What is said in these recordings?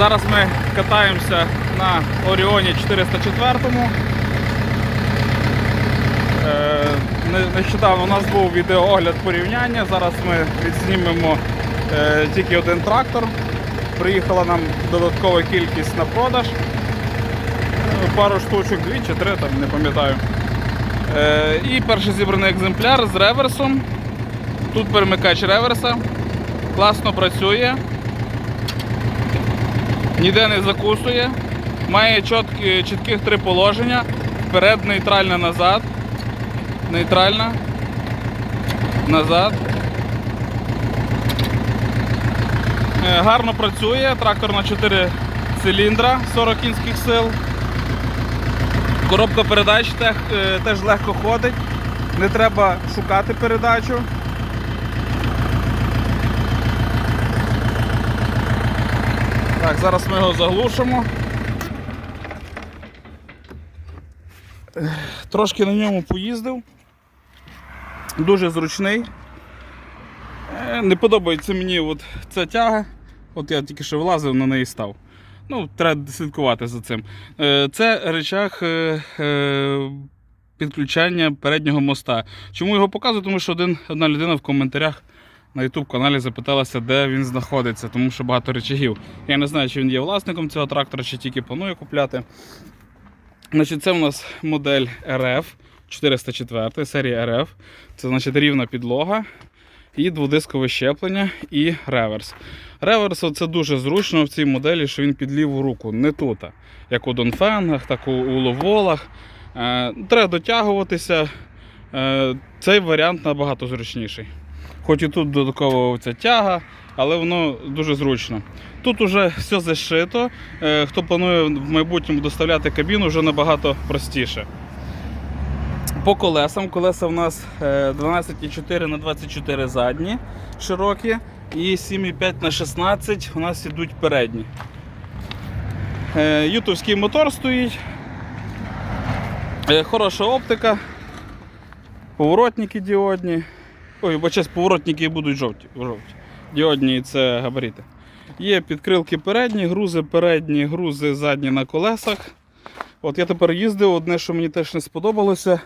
Зараз ми катаємося на Оріоні 404. Е, Нещодавно у нас був відеоогляд порівняння. Зараз ми відзнімемо е, тільки один трактор. Приїхала нам додаткова кількість на продаж. Е, Пару штучок, дві чи три, там не пам'ятаю. І перший зібраний екземпляр з реверсом. Тут перемикач реверса. Класно працює. Ніде не закусує. Має чіткі, чітких три положення. Вперед, нейтральна назад. Нейтральна. Назад. Е, Гарно працює. Трактор на 4 циліндра 40 кінських сил. Коробка передач е, теж легко ходить. Не треба шукати передачу. Так, зараз ми його заглушимо. Трошки на ньому поїздив. Дуже зручний. Е, Не подобається мені от ця тяга. От я тільки що влазив, на неї став. Ну, треба слідкувати за цим. Е, Це речах е, підключання переднього моста. Чому його показую? Тому що один, одна людина в коментарях на YouTube каналі запиталася, де він знаходиться, тому що багато речагів. Я не знаю, чи він є власником цього трактора, чи тільки планує купляти. Значить, це у нас модель RF 404 серія RF. Це значить рівна підлога і дводискове щеплення і реверс. Реверс це дуже зручно в цій моделі, що він під ліву руку, не тут, як у Донфенгах, так у, у Ловолах. Е, треба дотягуватися. Е, цей варіант набагато зручніший. Хоч і тут додаткова ця тяга, але воно дуже зручно. Тут уже все зашито. Е, Хто планує в майбутньому доставляти кабіну, вже набагато простіше. По колесам. Колеса в нас е, 12,4 на 24 задні широкі і 7,5 на 16 у нас ідуть передні. Е, Ютовський мотор стоїть. Е, Хороша оптика. Поворотники діодні. Ой, бачись, поворотники будуть жовті. жовті. Діодні це габарити. Є підкрилки передні, грузи передні, грузи задні на колесах. От я тепер їздив, одне, що мені теж не сподобалося.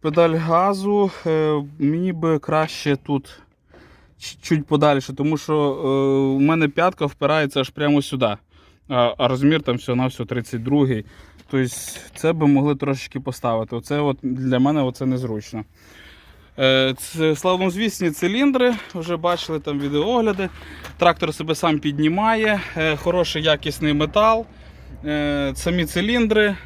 Педаль газу е, мені би краще тут чуть подальше, тому що е, у мене п'ятка впирається аж прямо сюди. А, розмір там всього на всього 32 Тобто це би могли трошечки поставити. Оце от для мене оце незручно. Е, Це славнозвісні циліндри, вже бачили там відеоогляди. Трактор себе сам піднімає, е, хороший якісний метал, е, самі циліндри.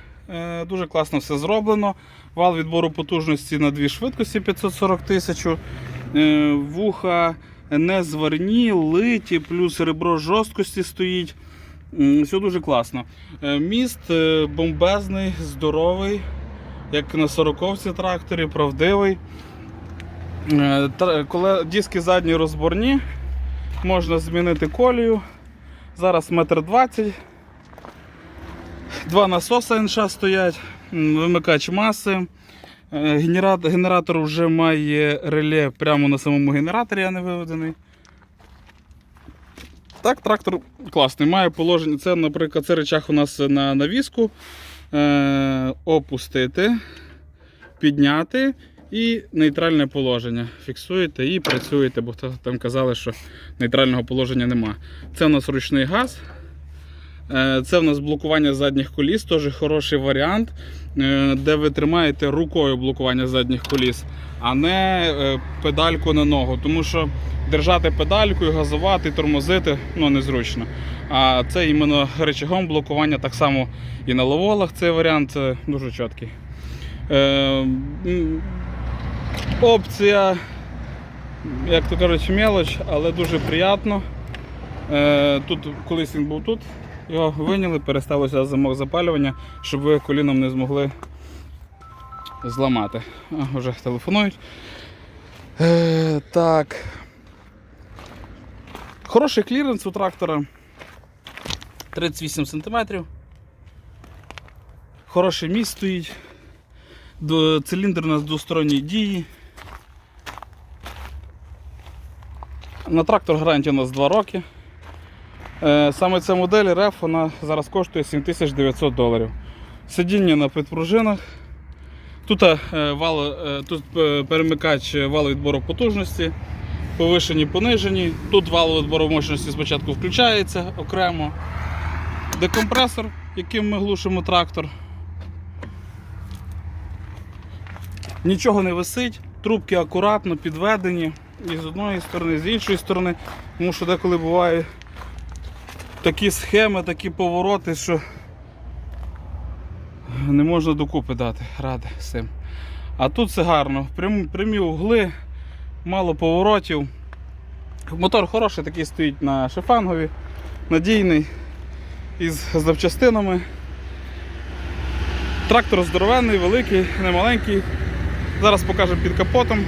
Дуже класно все зроблено. Вал відбору потужності на дві швидкості 540 тисяч. Вуха не зварні, литі, плюс ребро жорсткості стоїть. Все дуже класно. Міст бомбезний, здоровий, як на 40-ці тракторі, правдивий. Е, Коли диски задні розборні, можна змінити колію. Зараз метр двадцять. Два насоси НШ стоять, вимикач маси. Е, Генератор, генератор вже має реле прямо на самому генераторі, а не виведений. Так, трактор класний, має положення. Це, наприклад, це речах у нас на навіску. Е, опустити, підняти і нейтральне положення. Фіксуєте і працюєте, бо там казали, що нейтрального положення нема. Це у нас ручний газ. Е, Це в нас блокування задніх коліс, теж хороший варіант, е, де ви тримаєте рукою блокування задніх коліс, а не е, педальку на ногу. Тому що держати педальку, і газувати, тормозити ну, незручно. А це іменно речагом блокування, так само і на ловолах цей варіант дуже чіткий. Опція, як то кажуть, мелоч, але дуже приємно. Е, Тут колись він був тут, його виняли, переставився замок запалювання, щоб ви коліном не змогли зламати. А, вже телефонують. Е, так. Хороший кліренс у трактора. 38 см. Хороший міст стоїть. Циліндр у нас двосторонньої дії. На трактор гарантія у нас 2 роки. Е, Саме ця модель RF вона зараз коштує 7900 доларів. Сидіння на підпружинах. Тут, е, вал, е, тут перемикач валовідбору потужності, повишені, понижені. Тут вал відбору мощності спочатку включається окремо. Декомпресор, яким ми глушимо трактор. Нічого не висить, трубки акуратно підведені і з одної сторони, і з іншої сторони, тому що деколи буває такі схеми, такі повороти, що не можна докупи дати ради цим. А тут все гарно, прямі, прямі угли, мало поворотів. Мотор хороший, такий стоїть на шифангові, надійний, із запчастинами. Трактор здоровенний, великий, не маленький. Зараз покажемо під капотом.